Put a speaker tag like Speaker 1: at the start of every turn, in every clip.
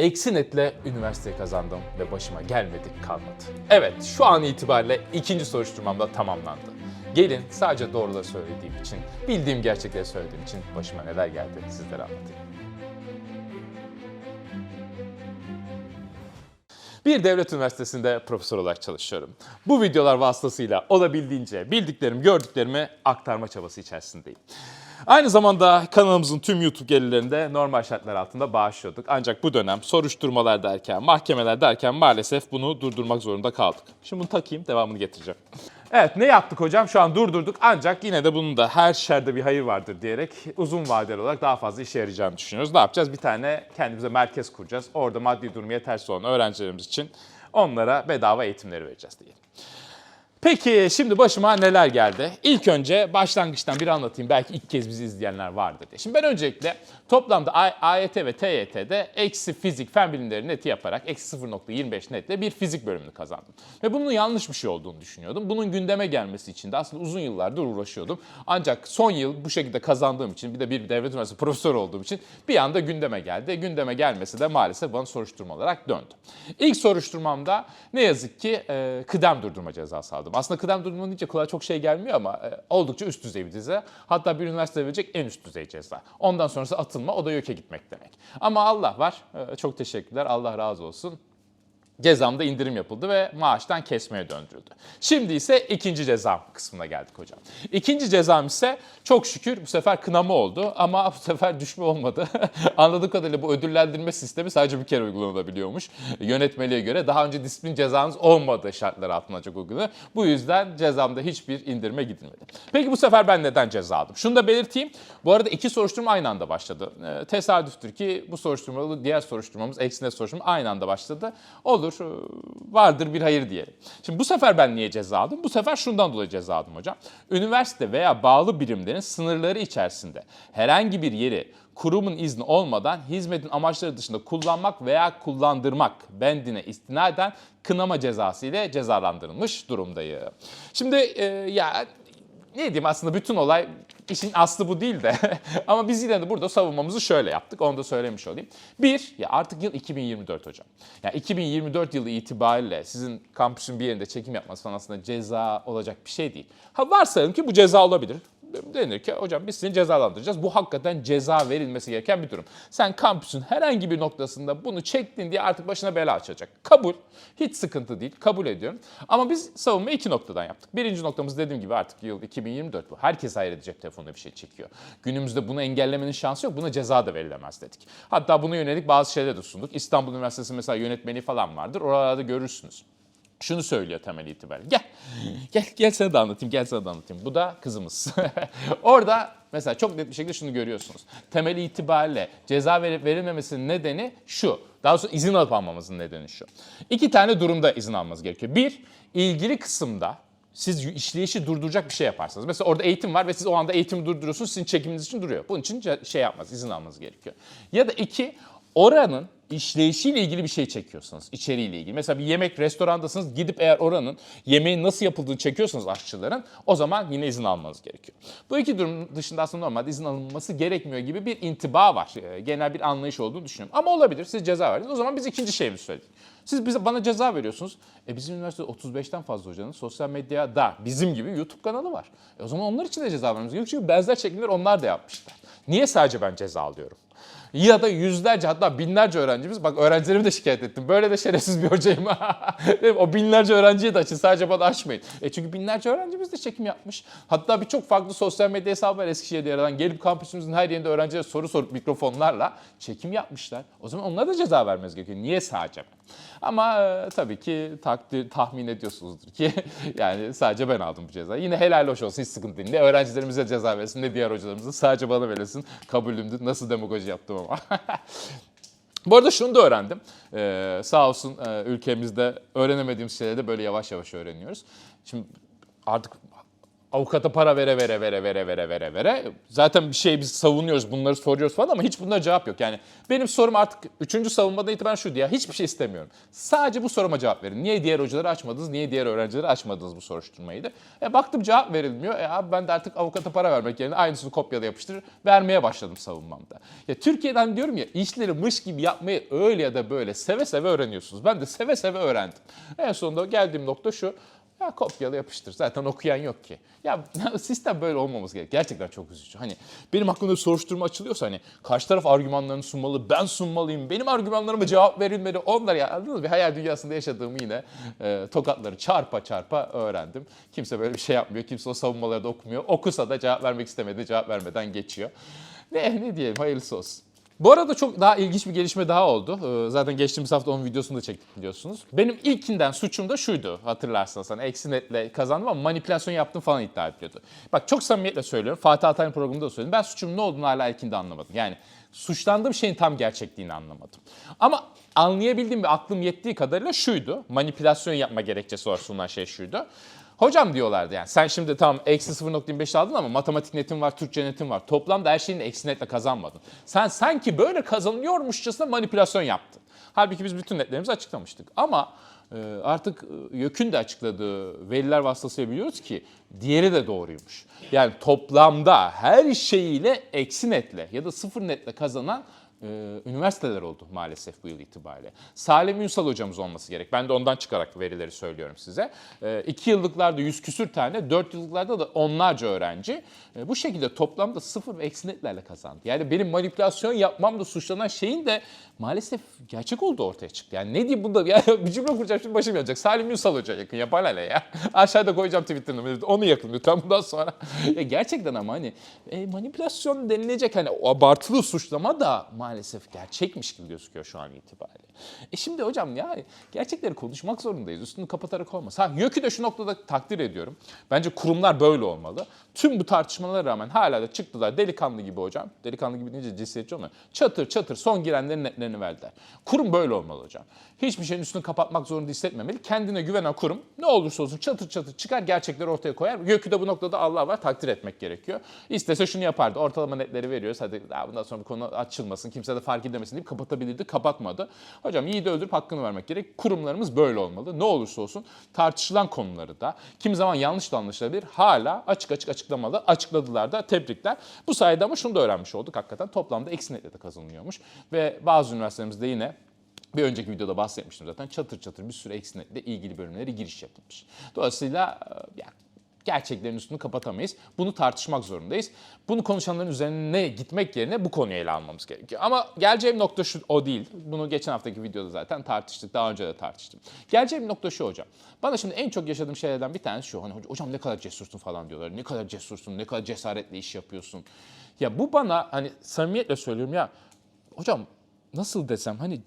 Speaker 1: Eksi netle üniversiteyi kazandım ve başıma gelmedik kalmadı. Evet, şu an itibariyle ikinci soruşturmam da tamamlandı. Gelin sadece doğruları söylediğim için, bildiğim gerçekleri söylediğim için başıma neler geldi sizlere anlatayım. Bir devlet üniversitesinde profesör olarak çalışıyorum. Bu videolar vasıtasıyla olabildiğince bildiklerimi, gördüklerimi aktarma çabası içerisindeyim. Aynı zamanda kanalımızın tüm YouTube gelirlerinde normal şartlar altında bağışlıyorduk. Ancak bu dönem soruşturmalar derken, mahkemeler derken maalesef bunu durdurmak zorunda kaldık. Şimdi bunu takayım, devamını getireceğim. Evet ne yaptık hocam? Şu an durdurduk ancak yine de bunun da her şerde bir hayır vardır diyerek uzun vadeli olarak daha fazla işe yarayacağını düşünüyoruz. Ne yapacağız? Bir tane kendimize merkez kuracağız. Orada maddi durumu yetersiz olan öğrencilerimiz için onlara bedava eğitimleri vereceğiz diye. Peki şimdi başıma neler geldi? İlk önce başlangıçtan bir anlatayım. Belki ilk kez bizi izleyenler vardır diye. Şimdi ben öncelikle toplamda AYT ve TYT'de eksi fizik fen bilimleri neti yaparak eksi 0.25 netle bir fizik bölümünü kazandım. Ve bunun yanlış bir şey olduğunu düşünüyordum. Bunun gündeme gelmesi için de aslında uzun yıllardır uğraşıyordum. Ancak son yıl bu şekilde kazandığım için bir de bir devlet üniversitesi profesörü olduğum için bir anda gündeme geldi. Gündeme gelmesi de maalesef bana soruşturma olarak döndü. İlk soruşturmamda ne yazık ki e, kıdem durdurma cezası aldım. Aslında kıdem durdurma deyince kulağa çok şey gelmiyor ama e, oldukça üst düzey bir ceza. Hatta bir üniversite verecek en üst düzey ceza. Ondan sonrası atılma, o da YÖK'e gitmek demek. Ama Allah var, e, çok teşekkürler, Allah razı olsun. Cezamda indirim yapıldı ve maaştan kesmeye döndürüldü. Şimdi ise ikinci cezam kısmına geldik hocam. İkinci cezam ise çok şükür bu sefer kınama oldu ama bu sefer düşme olmadı. Anladığım kadarıyla bu ödüllendirme sistemi sadece bir kere uygulanabiliyormuş. Yönetmeliğe göre daha önce disiplin cezanız olmadığı şartlar altında ancak uygulanıyor. Bu yüzden cezamda hiçbir indirime gidilmedi. Peki bu sefer ben neden ceza aldım? Şunu da belirteyim. Bu arada iki soruşturma aynı anda başladı. Ee, tesadüftür ki bu soruşturma, diğer soruşturmamız, eksine soruşturma aynı anda başladı. Olur, e, vardır bir hayır diyelim. Şimdi bu sefer ben niye ceza aldım? Bu sefer şundan dolayı ceza aldım hocam. Üniversite veya bağlı birimlerin sınırları içerisinde herhangi bir yeri kurumun izni olmadan hizmetin amaçları dışında kullanmak veya kullandırmak bendine istinaden kınama cezası ile cezalandırılmış durumdayım. Şimdi e, ya ne diyeyim aslında bütün olay işin aslı bu değil de ama biz yine de burada savunmamızı şöyle yaptık onu da söylemiş olayım. Bir, ya artık yıl 2024 hocam. Ya 2024 yılı itibariyle sizin kampüsün bir yerinde çekim yapması falan aslında ceza olacak bir şey değil. Ha varsayalım ki bu ceza olabilir denir ki hocam biz seni cezalandıracağız. Bu hakikaten ceza verilmesi gereken bir durum. Sen kampüsün herhangi bir noktasında bunu çektin diye artık başına bela açacak. Kabul. Hiç sıkıntı değil. Kabul ediyorum. Ama biz savunma iki noktadan yaptık. Birinci noktamız dediğim gibi artık yıl 2024 bu. Herkes ayrı cep telefonunda bir şey çekiyor. Günümüzde bunu engellemenin şansı yok. Buna ceza da verilemez dedik. Hatta buna yönelik bazı şeyler de sunduk. İstanbul Üniversitesi mesela yönetmeni falan vardır. Oralarda görürsünüz şunu söylüyor temel itibariyle. Gel, gel, gel sana da anlatayım, gel sana da anlatayım. Bu da kızımız. Orada mesela çok net bir şekilde şunu görüyorsunuz. Temel itibariyle ceza verilmemesinin nedeni şu. Daha sonra izin alıp almamızın nedeni şu. İki tane durumda izin almanız gerekiyor. Bir, ilgili kısımda siz işleyişi durduracak bir şey yaparsınız. Mesela orada eğitim var ve siz o anda eğitimi durduruyorsunuz. Sizin çekiminiz için duruyor. Bunun için şey yapmaz, izin almanız gerekiyor. Ya da iki, oranın işleyişiyle ilgili bir şey çekiyorsanız, içeriğiyle ilgili. Mesela bir yemek restorandasınız, gidip eğer oranın yemeğin nasıl yapıldığını çekiyorsanız aşçıların, o zaman yine izin almanız gerekiyor. Bu iki durum dışında aslında normalde izin alınması gerekmiyor gibi bir intiba var. Ee, Genel bir anlayış olduğunu düşünüyorum. Ama olabilir, siz ceza verdiniz. O zaman biz ikinci şeyimizi söyledik. Siz bize bana ceza veriyorsunuz. E bizim üniversitede 35'ten fazla hocanın sosyal medyada bizim gibi YouTube kanalı var. E o zaman onlar için de ceza vermemiz gerekiyor. Çünkü benzer çekimler onlar da yapmışlar. Niye sadece ben ceza alıyorum? Ya da yüzlerce hatta binlerce öğrencimiz, bak öğrencilerimi de şikayet ettim. Böyle de şerefsiz bir hocayım. O binlerce öğrenciye de açın sadece bana açmayın. E çünkü binlerce öğrencimiz de çekim yapmış. Hatta birçok farklı sosyal medya hesabı var Eskişehir'de yer alan. Gelip kampüsümüzün her yerinde öğrencilere soru sorup mikrofonlarla çekim yapmışlar. O zaman onlara da ceza vermemiz gerekiyor. Niye sadece ben? Ama e, tabii ki takdir, tahmin ediyorsunuzdur ki yani sadece ben aldım bu cezayı. Yine helal hoş olsun hiç sıkıntı değil. Ne öğrencilerimize ceza verirsin ne diğer hocalarımıza sadece bana verirsin. Kabulümdür. Nasıl demagoji yaptım ama. Bu arada şunu da öğrendim. Ee, sağ olsun e, ülkemizde öğrenemediğimiz şeyleri de böyle yavaş yavaş öğreniyoruz. Şimdi artık Avukata para vere vere vere vere vere vere vere. Zaten bir şey biz savunuyoruz, bunları soruyoruz falan ama hiç bunlara cevap yok. Yani benim sorum artık üçüncü savunmadan itibaren şuydu ya hiçbir şey istemiyorum. Sadece bu soruma cevap verin. Niye diğer hocaları açmadınız, niye diğer öğrencileri açmadınız bu soruşturmayı E baktım cevap verilmiyor. E abi ben de artık avukata para vermek yerine aynısını kopyala yapıştırır vermeye başladım savunmamda. Ya Türkiye'den diyorum ya işleri mış gibi yapmayı öyle ya da böyle seve seve öğreniyorsunuz. Ben de seve seve öğrendim. En sonunda geldiğim nokta şu. Ya kopyala yapıştır. Zaten okuyan yok ki. Ya sistem böyle olmaması gerek. Gerçekten çok üzücü. Hani benim hakkımda bir soruşturma açılıyorsa hani karşı taraf argümanlarını sunmalı, ben sunmalıyım, benim argümanlarıma cevap verilmeli. Onlar ya anladınız mı? Bir hayal dünyasında yaşadığımı yine e, tokatları çarpa çarpa öğrendim. Kimse böyle bir şey yapmıyor. Kimse o savunmaları da okumuyor. Okusa da cevap vermek istemedi. Cevap vermeden geçiyor. Ne, ne diyelim hayırlısı olsun. Bu arada çok daha ilginç bir gelişme daha oldu. Ee, Zaten geçtiğimiz hafta onun videosunu da çektik biliyorsunuz. Benim ilkinden suçum da şuydu hatırlarsanız. Hani eksi netle kazandım ama manipülasyon yaptım falan iddia ediyordu. Bak çok samimiyetle söylüyorum. Fatih Altay'ın programında da söyledim. Ben suçumun ne olduğunu hala ilkinde anlamadım. Yani suçlandığım şeyin tam gerçekliğini anlamadım. Ama anlayabildiğim ve aklım yettiği kadarıyla şuydu. Manipülasyon yapma gerekçesi olarak sunulan şey şuydu. Hocam diyorlardı yani sen şimdi tamam eksi 0.25 aldın ama matematik netin var, Türkçe netin var. Toplamda her şeyin eksi netle kazanmadın. Sen sanki böyle kazanıyormuşçasına manipülasyon yaptın. Halbuki biz bütün netlerimizi açıklamıştık. Ama e, artık e, YÖK'ün de açıkladığı veriler vasıtasıyla biliyoruz ki diğeri de doğruymuş. Yani toplamda her şeyiyle eksi netle ya da sıfır netle kazanan e, üniversiteler oldu maalesef bu yıl itibariyle. Salim Ünsal hocamız olması gerek. Ben de ondan çıkarak verileri söylüyorum size. E, iki yıllıklarda yüz küsür tane, dört yıllıklarda da onlarca öğrenci e, bu şekilde toplamda sıfır ve eksi kazandı. Yani benim manipülasyon yapmamda suçlanan şeyin de maalesef gerçek olduğu ortaya çıktı. Yani ne diyeyim bunda ya bir cümle kuracağım şimdi başım yanacak. Salim Ünsal hoca yakın ya bana ne ya. Aşağıda koyacağım Twitter'ını onu yakın lütfen bundan sonra. ya gerçekten ama hani e, manipülasyon denilecek hani abartılı suçlama da maalesef gerçekmiş gibi gözüküyor şu an itibariyle. E şimdi hocam ya gerçekleri konuşmak zorundayız. Üstünü kapatarak olmaz. Ha YÖK'ü de şu noktada takdir ediyorum. Bence kurumlar böyle olmalı. Tüm bu tartışmalara rağmen hala da çıktılar delikanlı gibi hocam. Delikanlı gibi deyince cinsiyetçi olmuyor. Çatır çatır son girenlerin netlerini verdiler. Kurum böyle olmalı hocam. Hiçbir şeyin üstünü kapatmak zorunda hissetmemeli. Kendine güvenen kurum ne olursa olsun çatır çatır çıkar gerçekleri ortaya koyar. YÖK'ü de bu noktada Allah var takdir etmek gerekiyor. İstese şunu yapardı. Ortalama netleri veriyoruz. Hadi daha bundan sonra bu konu açılmasın. Kimse de fark edemesin deyip kapatabilirdi. Kapatmadı. Hocam iyi de öldürüp hakkını vermek gerek. Kurumlarımız böyle olmalı. Ne olursa olsun tartışılan konuları da kimi zaman yanlış da anlaşılabilir. Hala açık açık açıklamalı. Açıkladılar da tebrikler. Bu sayede ama şunu da öğrenmiş olduk. Hakikaten toplamda eksi netle de kazanılıyormuş. Ve bazı üniversitelerimizde yine bir önceki videoda bahsetmiştim zaten çatır çatır bir sürü eksi netle ilgili bölümlere giriş yapılmış. Dolayısıyla e, yani gerçeklerin üstünü kapatamayız. Bunu tartışmak zorundayız. Bunu konuşanların üzerine gitmek yerine bu konuyu ele almamız gerekiyor. Ama geleceğim nokta şu o değil. Bunu geçen haftaki videoda zaten tartıştık. Daha önce de tartıştım. Geleceğim nokta şu hocam. Bana şimdi en çok yaşadığım şeylerden bir tanesi şu. Hani hocam ne kadar cesursun falan diyorlar. Ne kadar cesursun, ne kadar cesaretle iş yapıyorsun. Ya bu bana hani samimiyetle söylüyorum ya. Hocam nasıl desem hani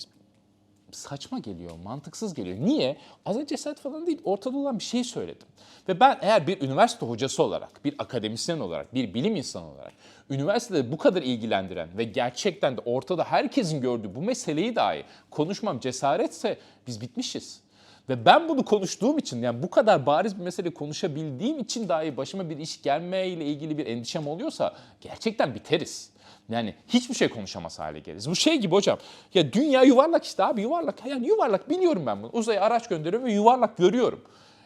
Speaker 1: saçma geliyor, mantıksız geliyor. Niye? Az önce cesaret falan değil, ortada olan bir şey söyledim. Ve ben eğer bir üniversite hocası olarak, bir akademisyen olarak, bir bilim insanı olarak üniversitede bu kadar ilgilendiren ve gerçekten de ortada herkesin gördüğü bu meseleyi dahi konuşmam cesaretse biz bitmişiz. Ve ben bunu konuştuğum için yani bu kadar bariz bir mesele konuşabildiğim için dahi başıma bir iş gelmeyle ilgili bir endişem oluyorsa gerçekten biteriz. Yani hiçbir şey konuşamaz hale geliriz. Bu şey gibi hocam. Ya dünya yuvarlak işte abi yuvarlak. Yani yuvarlak biliyorum ben bunu. Uzaya araç gönderiyorum ve yuvarlak görüyorum.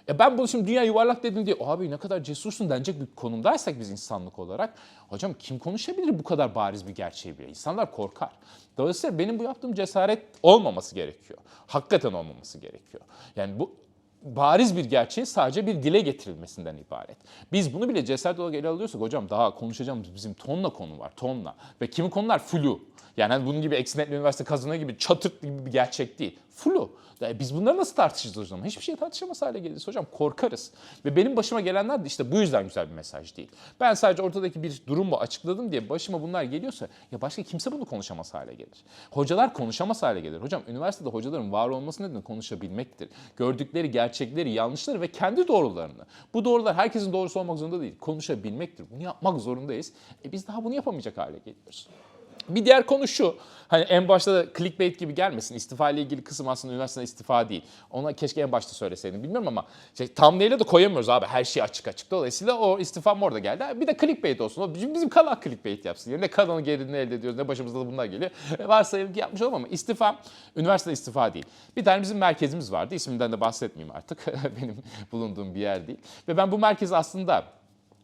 Speaker 1: E ben bunu şimdi dünya yuvarlak dedim diye abi ne kadar cesursun denecek bir konumdaysak biz insanlık olarak hocam kim konuşabilir bu kadar bariz bir gerçeği bile? İnsanlar korkar. Dolayısıyla benim bu yaptığım cesaret olmaması gerekiyor. Hakikaten olmaması gerekiyor. Yani bu bariz bir gerçeğin sadece bir dile getirilmesinden ibaret. Biz bunu bile cesaret olarak ele alıyorsak hocam daha konuşacağımız bizim tonla konu var tonla ve kimi konular flu. Yani hani bunun gibi Eksinetli Üniversite kazanı gibi çatırt gibi bir gerçek değil. Flu. Yani biz bunları nasıl tartışacağız zaman? Hiçbir şey tartışamaz hale geliriz hocam. Korkarız. Ve benim başıma gelenler de işte bu yüzden güzel bir mesaj değil. Ben sadece ortadaki bir durumu açıkladım diye başıma bunlar geliyorsa ya başka kimse bunu konuşamaz hale gelir. Hocalar konuşamaz hale gelir. Hocam üniversitede hocaların var olması nedeni konuşabilmektir. Gördükleri gerçekleri, yanlışları ve kendi doğrularını. Bu doğrular herkesin doğrusu olmak zorunda değil. Konuşabilmektir. Bunu yapmak zorundayız. E biz daha bunu yapamayacak hale geliyoruz. Bir diğer konu şu. Hani en başta da clickbait gibi gelmesin. İstifa ile ilgili kısım aslında üniversiteden istifa değil. Ona keşke en başta söyleseydim bilmiyorum ama şey, thumbnail'e de koyamıyoruz abi. Her şey açık açık. Dolayısıyla o istifam orada geldi. Bir de clickbait olsun. O bizim, bizim kanal clickbait yapsın. Yani ne kanalın gelirini elde ediyoruz ne başımıza da bunlar geliyor. E, Varsayım ki yapmış olamam ama istifam üniversite istifa değil. Bir tane bizim merkezimiz vardı. İsminden de bahsetmeyeyim artık. Benim bulunduğum bir yer değil. Ve ben bu merkezi aslında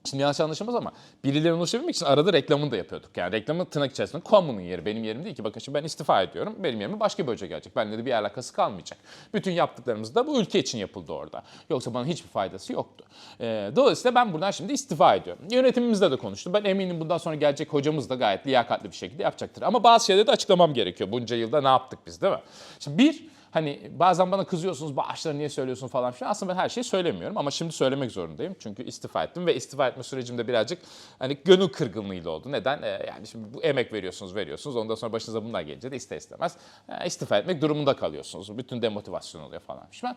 Speaker 1: Şimdi yanlış anlaşılmaz ama birilerine ulaşabilmek için arada reklamını da yapıyorduk. Yani reklamı tırnak içerisinde kamunun yeri, benim yerim değil ki. Bakın şimdi ben istifa ediyorum, benim yerime başka bir hoca gelecek. Benimle de bir alakası kalmayacak. Bütün yaptıklarımız da bu ülke için yapıldı orada. Yoksa bana hiçbir faydası yoktu. Ee, dolayısıyla ben buradan şimdi istifa ediyorum. Yönetimimizle de konuştum. Ben eminim bundan sonra gelecek hocamız da gayet liyakatli bir şekilde yapacaktır. Ama bazı şeyleri de açıklamam gerekiyor. Bunca yılda ne yaptık biz değil mi? Şimdi bir, Hani bazen bana kızıyorsunuz bağışları niye söylüyorsun falan filan. Aslında ben her şeyi söylemiyorum ama şimdi söylemek zorundayım. Çünkü istifa ettim ve istifa etme sürecimde birazcık hani gönül kırgınlığıyla oldu. Neden? Ee, yani şimdi bu emek veriyorsunuz, veriyorsunuz. Ondan sonra başınıza bunlar gelince de ister istemez e, istifa etmek durumunda kalıyorsunuz. Bütün demotivasyon oluyor falan filan.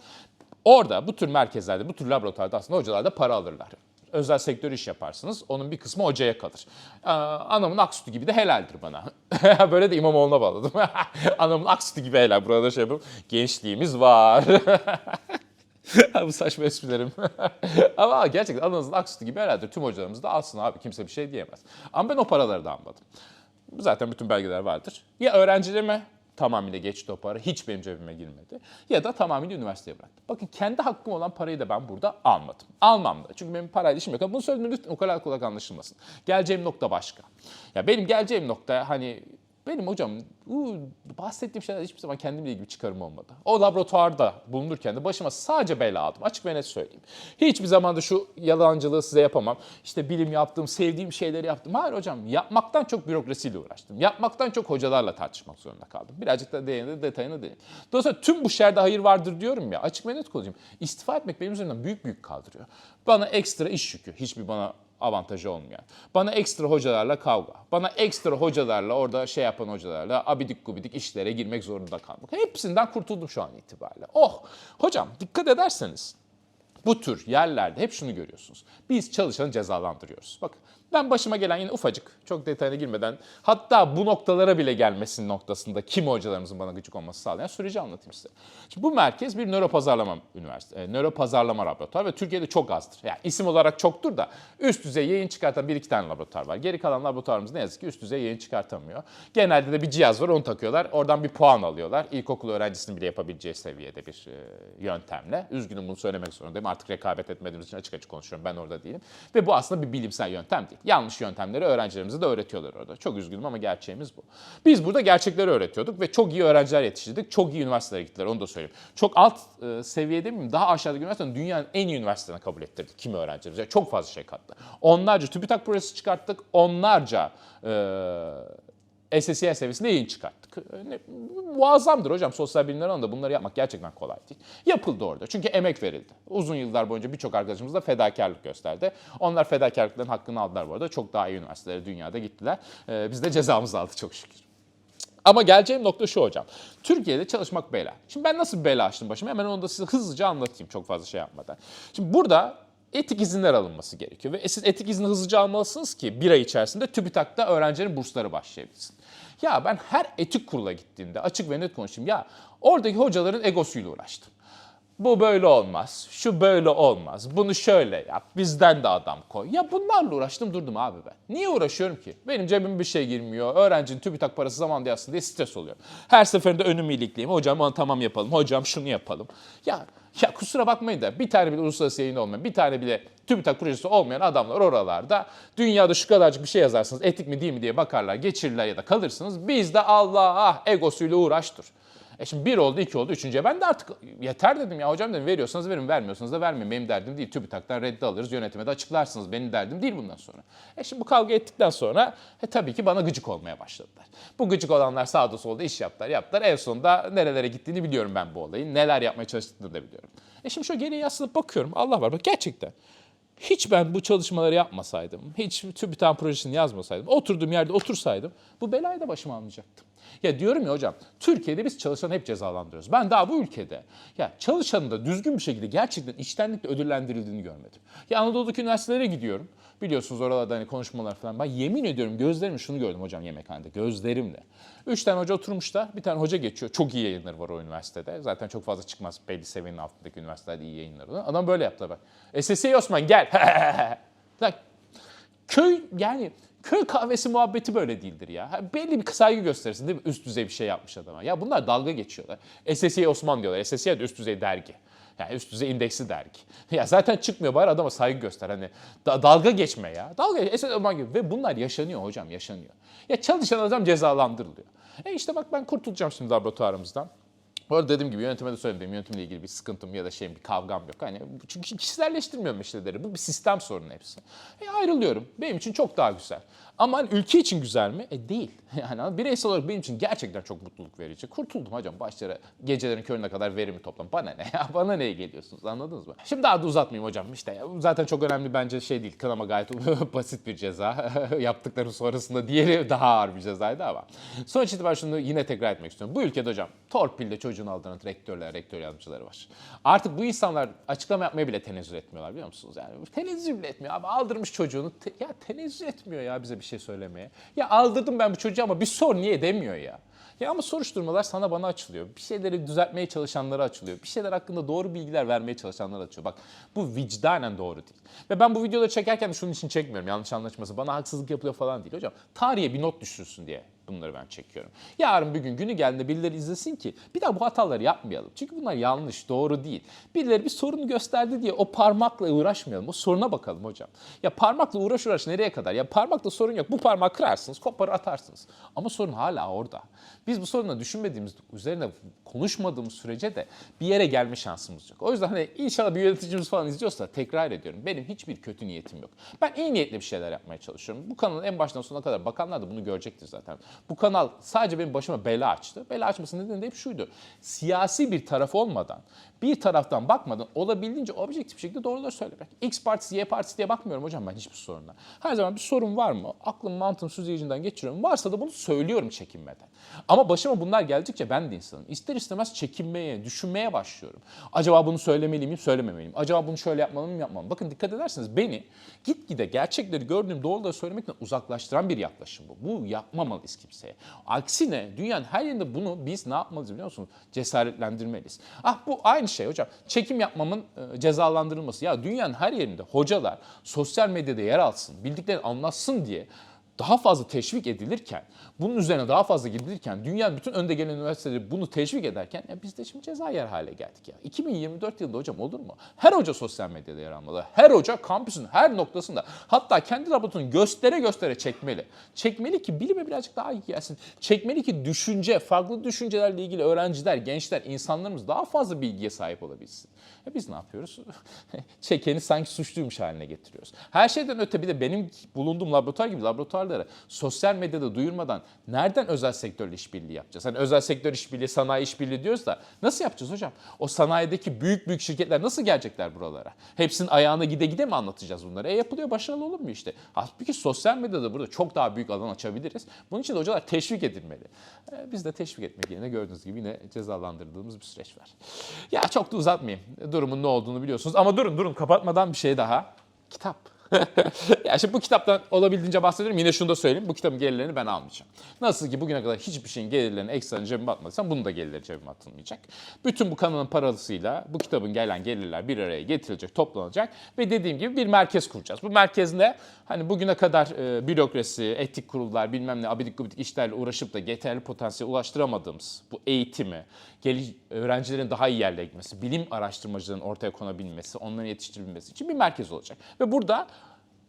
Speaker 1: Orada bu tür merkezlerde, bu tür laboratuvarda aslında hocalar da para alırlar özel sektör iş yaparsınız. Onun bir kısmı hocaya kalır. Ee, anamın ak sütü gibi de helaldir bana. Böyle de İmamoğlu'na bağladım. anamın ak sütü gibi helal. Burada şey yapıp gençliğimiz var. bu saçma esprilerim. Ama gerçekten ananızın ak sütü gibi helaldir. Tüm hocalarımız da alsın abi. Kimse bir şey diyemez. Ama ben o paraları da almadım. Zaten bütün belgeler vardır. Ya öğrencilerime tamamıyla geçti o. Hiç benim cebime girmedi. Ya da tamamıyla üniversiteye bıraktım. Bakın kendi hakkım olan parayı da ben burada almadım. Almam da. Çünkü benim parayla işim yok. Ama Bunu söylediğimde lütfen o kadar kulak anlaşılmasın. Geleceğim nokta başka. Ya benim geleceğim nokta hani benim hocam bahsettiğim şeyler hiçbir zaman kendimle ilgili çıkarım olmadı. O laboratuvarda bulunurken de başıma sadece bela aldım. Açık ve net söyleyeyim. Hiçbir zaman da şu yalancılığı size yapamam. İşte bilim yaptım, sevdiğim şeyleri yaptım. Hayır hocam yapmaktan çok bürokrasiyle uğraştım. Yapmaktan çok hocalarla tartışmak zorunda kaldım. Birazcık da değinir, detayına değin. Dolayısıyla tüm bu şerde hayır vardır diyorum ya. Açık ve net konuşayım. İstifa etmek benim üzerimden büyük büyük kaldırıyor. Bana ekstra iş yükü. Hiçbir bana avantajı olmayan. Bana ekstra hocalarla kavga. Bana ekstra hocalarla orada şey yapan hocalarla abidik gubidik işlere girmek zorunda kalmak. Hepsinden kurtuldum şu an itibariyle. Oh! Hocam dikkat ederseniz bu tür yerlerde hep şunu görüyorsunuz. Biz çalışanı cezalandırıyoruz. Bakın ben başıma gelen yine ufacık, çok detayına girmeden hatta bu noktalara bile gelmesinin noktasında kim hocalarımızın bana gıcık olması sağlayan süreci anlatayım size. Şimdi bu merkez bir nöropazarlama üniversite, e, nöropazarlama laboratuvarı ve Türkiye'de çok azdır. Yani isim olarak çoktur da üst düzey yayın çıkartan bir iki tane laboratuvar var. Geri kalan laboratuvarımız ne yazık ki üst düzey yayın çıkartamıyor. Genelde de bir cihaz var onu takıyorlar. Oradan bir puan alıyorlar. İlkokul öğrencisinin bile yapabileceği seviyede bir e, yöntemle. Üzgünüm bunu söylemek zorundayım. Artık rekabet etmediğimiz için açık açık konuşuyorum. Ben orada değilim. Ve bu aslında bir bilimsel yöntem değil. Yanlış yöntemleri öğrencilerimize de öğretiyorlar orada. Çok üzgünüm ama gerçeğimiz bu. Biz burada gerçekleri öğretiyorduk ve çok iyi öğrenciler yetiştirdik. Çok iyi üniversitelere gittiler onu da söyleyeyim. Çok alt e, seviyede miyim? Daha aşağıdaki üniversitenin dünyanın en iyi üniversitelerine kabul ettirdik kimi öğrencilerimize. Çok fazla şey kattı. Onlarca TÜBİTAK projesi çıkarttık. Onlarca e, SSCI seviyesinde yayın çıkarttık. Ne, muazzamdır hocam sosyal bilimler alanında bunları yapmak gerçekten kolay değil. Yapıldı orada çünkü emek verildi. Uzun yıllar boyunca birçok arkadaşımız da fedakarlık gösterdi. Onlar fedakarlıkların hakkını aldılar bu arada. Çok daha iyi üniversitelere dünyada gittiler. E, biz de cezamızı aldık çok şükür. Ama geleceğim nokta şu hocam. Türkiye'de çalışmak bela. Şimdi ben nasıl bir bela açtım başıma hemen onu da size hızlıca anlatayım çok fazla şey yapmadan. Şimdi burada etik izinler alınması gerekiyor. Ve siz etik izni hızlıca almalısınız ki bir ay içerisinde TÜBİTAK'ta öğrencilerin bursları başlayabilsin. Ya ben her etik kurula gittiğimde açık ve net konuşayım. Ya oradaki hocaların egosuyla uğraştım. Bu böyle olmaz, şu böyle olmaz, bunu şöyle yap, bizden de adam koy. Ya bunlarla uğraştım durdum abi ben. Niye uğraşıyorum ki? Benim cebime bir şey girmiyor, öğrencinin TÜBİTAK parası zamanında yazsın diye stres oluyor. Her seferinde önümü ilikleyeyim, hocam onu tamam yapalım, hocam şunu yapalım. Ya ya kusura bakmayın da bir tane bile uluslararası yayın olmayan, bir tane bile TÜBİTAK projesi olmayan adamlar oralarda dünyada şu kadarcık bir şey yazarsınız etik mi değil mi diye bakarlar, geçirirler ya da kalırsınız. Biz de Allah ah egosuyla uğraş dur. E şimdi bir oldu, iki oldu, üçüncüye ben de artık yeter dedim ya hocam dedim veriyorsanız verin, vermiyorsanız da vermeyin. Benim derdim değil. TÜBİTAK'tan reddi alırız, yönetime de açıklarsınız. Benim derdim değil bundan sonra. E şimdi bu kavga ettikten sonra e, tabii ki bana gıcık olmaya başladılar. Bu gıcık olanlar sağda solda iş yaptılar, yaptılar. En sonunda nerelere gittiğini biliyorum ben bu olayın. Neler yapmaya çalıştığını da biliyorum. E şimdi şu geriye yaslanıp bakıyorum. Allah var bak gerçekten. Hiç ben bu çalışmaları yapmasaydım, hiç TÜBİTAK projesini yazmasaydım, oturduğum yerde otursaydım bu belayı da başıma almayacaktım. Ya diyorum ya hocam Türkiye'de biz çalışanı hep cezalandırıyoruz. Ben daha bu ülkede ya çalışanın da düzgün bir şekilde gerçekten içtenlikle ödüllendirildiğini görmedim. Ya Anadolu'daki üniversitelere gidiyorum. Biliyorsunuz oralarda hani konuşmalar falan. Ben yemin ediyorum gözlerimle şunu gördüm hocam yemekhanede. Gözlerimle. Üç tane hoca oturmuş da bir tane hoca geçiyor. Çok iyi yayınları var o üniversitede. Zaten çok fazla çıkmaz. Belli seviyenin altındaki üniversitelerde iyi yayınları var. Adam böyle yaptı bak. SSC Osman gel. Lan köy yani köy kahvesi muhabbeti böyle değildir ya. Belli bir saygı gösterirsin değil mi? Üst düzey bir şey yapmış adama. Ya bunlar dalga geçiyorlar. SSC Osman diyorlar. SSC de üst düzey dergi. Yani üst düzey indeksli dergi. Ya zaten çıkmıyor bari adama saygı göster. Hani da- dalga geçme ya. Dalga geç. SSC Osman gibi. Ve bunlar yaşanıyor hocam yaşanıyor. Ya çalışan adam cezalandırılıyor. E işte bak ben kurtulacağım şimdi laboratuvarımızdan. Bu arada dediğim gibi yönetime de söyledim. Yönetimle ilgili bir sıkıntım ya da şeyim, bir kavgam yok. Hani çünkü kişiselleştirmiyorum işleri. Bu bir sistem sorunu hepsi. E ayrılıyorum. Benim için çok daha güzel. Ama ülke için güzel mi? E değil. Yani bireysel olarak benim için gerçekten çok mutluluk verici. Kurtuldum hocam başlara gecelerin körüne kadar verimi toplam. Bana ne ya? Bana neye geliyorsunuz anladınız mı? Şimdi daha da uzatmayayım hocam. İşte zaten çok önemli bence şey değil. Kınama gayet basit bir ceza. Yaptıkları sonrasında diğeri daha ağır bir cezaydı ama. Sonuç itibariyle şunu yine tekrar etmek istiyorum. Bu ülkede hocam torpille çocuğunu aldıran rektörler, rektör yardımcıları var. Artık bu insanlar açıklama yapmaya bile tenezzül etmiyorlar biliyor musunuz? Yani tenezzül bile etmiyor. Abi aldırmış çocuğunu. Te- ya tenezzül etmiyor ya bize bir şey söylemeye. Ya aldırdım ben bu çocuğu ama bir sor niye demiyor ya. Ya ama soruşturmalar sana bana açılıyor. Bir şeyleri düzeltmeye çalışanlara açılıyor. Bir şeyler hakkında doğru bilgiler vermeye çalışanlara açılıyor. Bak bu vicdanen doğru değil. Ve ben bu videoları çekerken şunun için çekmiyorum. Yanlış anlaşılması. Bana haksızlık yapılıyor falan değil hocam. Tarihe bir not düşürsün diye bunları ben çekiyorum. Yarın bir gün günü geldiğinde birileri izlesin ki bir daha bu hataları yapmayalım. Çünkü bunlar yanlış, doğru değil. Birileri bir sorunu gösterdi diye o parmakla uğraşmayalım. O soruna bakalım hocam. Ya parmakla uğraş uğraş nereye kadar? Ya parmakla sorun yok. Bu parmağı kırarsınız, koparır atarsınız. Ama sorun hala orada. Biz bu sorunu düşünmediğimiz, üzerine konuşmadığımız sürece de bir yere gelme şansımız yok. O yüzden hani inşallah bir yöneticimiz falan izliyorsa tekrar ediyorum. Benim hiçbir kötü niyetim yok. Ben iyi niyetli bir şeyler yapmaya çalışıyorum. Bu kanalın en baştan sona kadar bakanlar da bunu görecektir zaten. Bu kanal sadece benim başıma bela açtı. Bela açmasının nedeni de hep şuydu. Siyasi bir taraf olmadan, bir taraftan bakmadan olabildiğince objektif şekilde doğruları söylemek. X partisi, Y partisi diye bakmıyorum hocam ben hiçbir soruna. Her zaman bir sorun var mı? Aklım mantığım süzgecinden geçiriyorum. Varsa da bunu söylüyorum çekinmeden. Ama başıma bunlar geldikçe ben de insanım. İster istemez çekinmeye, düşünmeye başlıyorum. Acaba bunu söylemeli miyim, söylememeliyim? Acaba bunu şöyle yapmalı mıyım, yapmam? Bakın dikkat ederseniz beni gitgide gerçekleri gördüğüm doğruları söylemekten uzaklaştıran bir yaklaşım bu. Bu yapmamalıyız kimseye. Aksine dünyanın her yerinde bunu biz ne yapmalıyız biliyor musunuz? Cesaretlendirmeliyiz. Ah bu aynı şey hocam. Çekim yapmamın e, cezalandırılması. Ya dünyanın her yerinde hocalar sosyal medyada yer alsın, bildiklerini anlatsın diye daha fazla teşvik edilirken, bunun üzerine daha fazla gidilirken, dünyanın bütün önde gelen üniversiteleri bunu teşvik ederken ya biz de şimdi ceza yer hale geldik ya. 2024 yılında hocam olur mu? Her hoca sosyal medyada yer almalı. Her hoca kampüsün her noktasında hatta kendi laboratuvarını göstere göstere çekmeli. Çekmeli ki bilime birazcık daha iyi gelsin. Çekmeli ki düşünce, farklı düşüncelerle ilgili öğrenciler, gençler, insanlarımız daha fazla bilgiye sahip olabilsin. Ya biz ne yapıyoruz? Çekeni sanki suçluymuş haline getiriyoruz. Her şeyden öte bir de benim bulunduğum laboratuvar gibi laboratuvarları sosyal medyada duyurmadan nereden özel sektörle işbirliği yapacağız? Hani özel sektör işbirliği, sanayi işbirliği diyoruz da nasıl yapacağız hocam? O sanayideki büyük büyük şirketler nasıl gelecekler buralara? Hepsinin ayağına gide gide mi anlatacağız bunları? E yapılıyor, başarılı olur mu işte? Halbuki sosyal medyada burada çok daha büyük alan açabiliriz. Bunun için de hocalar teşvik edilmeli. E, biz de teşvik etmek yerine gördüğünüz gibi yine cezalandırdığımız bir süreç var. Ya çok da uzatmayayım. Durumun ne olduğunu biliyorsunuz. Ama durun durun kapatmadan bir şey daha. Kitap. ya şimdi bu kitaptan olabildiğince bahsediyorum. Yine şunu da söyleyeyim. Bu kitabın gelirlerini ben almayacağım. Nasıl ki bugüne kadar hiçbir şeyin gelirlerini ekstra cebime atmadıysam bunun da gelirleri cebime atılmayacak. Bütün bu kanalın parasıyla bu kitabın gelen gelirler bir araya getirilecek, toplanacak ve dediğim gibi bir merkez kuracağız. Bu merkez ne? Hani bugüne kadar e, bürokrasi, etik kurullar, bilmem ne abidik gubidik işlerle uğraşıp da yeterli potansiyel ulaştıramadığımız bu eğitimi, geliş, öğrencilerin daha iyi yerlere gitmesi, bilim araştırmacıların ortaya konabilmesi, onların yetiştirilmesi için bir merkez olacak. Ve burada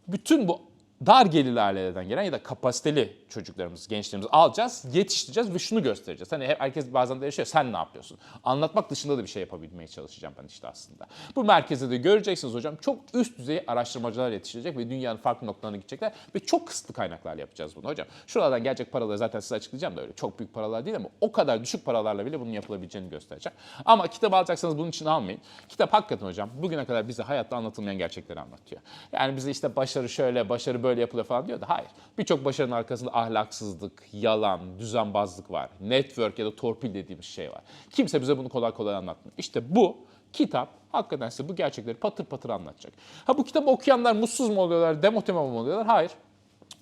Speaker 1: bütün bu dar gelirli ailelerden gelen ya da kapasiteli çocuklarımız, gençlerimizi alacağız, yetiştireceğiz ve şunu göstereceğiz. Hani hep herkes bazen de yaşıyor, sen ne yapıyorsun? Anlatmak dışında da bir şey yapabilmeye çalışacağım ben işte aslında. Bu merkezde de göreceksiniz hocam çok üst düzey araştırmacılar yetişecek ve dünyanın farklı noktalarına gidecekler ve çok kısıtlı kaynaklarla yapacağız bunu hocam. Şuralardan gelecek paraları zaten size açıklayacağım da öyle çok büyük paralar değil ama o kadar düşük paralarla bile bunun yapılabileceğini göstereceğim. Ama kitap alacaksanız bunun için almayın. Kitap hakikaten hocam bugüne kadar bize hayatta anlatılmayan gerçekleri anlatıyor. Yani bize işte başarı şöyle, başarı böyle böyle yapılıyor falan diyor da hayır. Birçok başarının arkasında ahlaksızlık, yalan, düzenbazlık var. Network ya da torpil dediğimiz şey var. Kimse bize bunu kolay kolay anlatmıyor. İşte bu kitap hakikaten size bu gerçekleri patır patır anlatacak. Ha bu kitabı okuyanlar mutsuz mu oluyorlar, demotive mi oluyorlar? Hayır.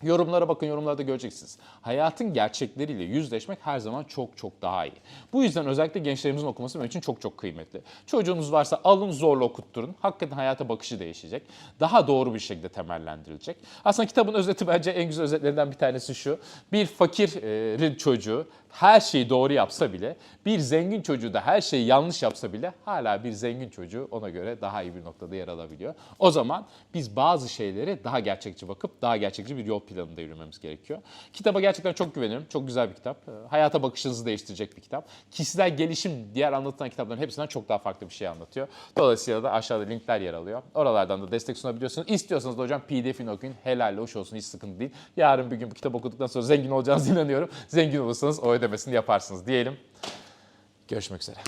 Speaker 1: Yorumlara bakın, yorumlarda göreceksiniz. Hayatın gerçekleriyle yüzleşmek her zaman çok çok daha iyi. Bu yüzden özellikle gençlerimizin okuması benim için çok çok kıymetli. Çocuğunuz varsa alın zorla okutturun. Hakikaten hayata bakışı değişecek. Daha doğru bir şekilde temellendirilecek. Aslında kitabın özeti bence en güzel özetlerinden bir tanesi şu. Bir fakirin çocuğu her şeyi doğru yapsa bile, bir zengin çocuğu da her şeyi yanlış yapsa bile hala bir zengin çocuğu ona göre daha iyi bir noktada yer alabiliyor. O zaman biz bazı şeyleri daha gerçekçi bakıp daha gerçekçi bir yol planında yürümemiz gerekiyor. Kitaba gerçekten çok güvenirim. Çok güzel bir kitap. Ee, Hayata bakışınızı değiştirecek bir kitap. Kişisel gelişim diğer anlatılan kitapların hepsinden çok daha farklı bir şey anlatıyor. Dolayısıyla da aşağıda linkler yer alıyor. Oralardan da destek sunabiliyorsunuz. İstiyorsanız da hocam PDF'ini okuyun. Helal hoş olsun hiç sıkıntı değil. Yarın bir gün bu kitap okuduktan sonra zengin olacağınızı inanıyorum. Zengin olursanız o ödemesini yaparsınız diyelim. Görüşmek üzere.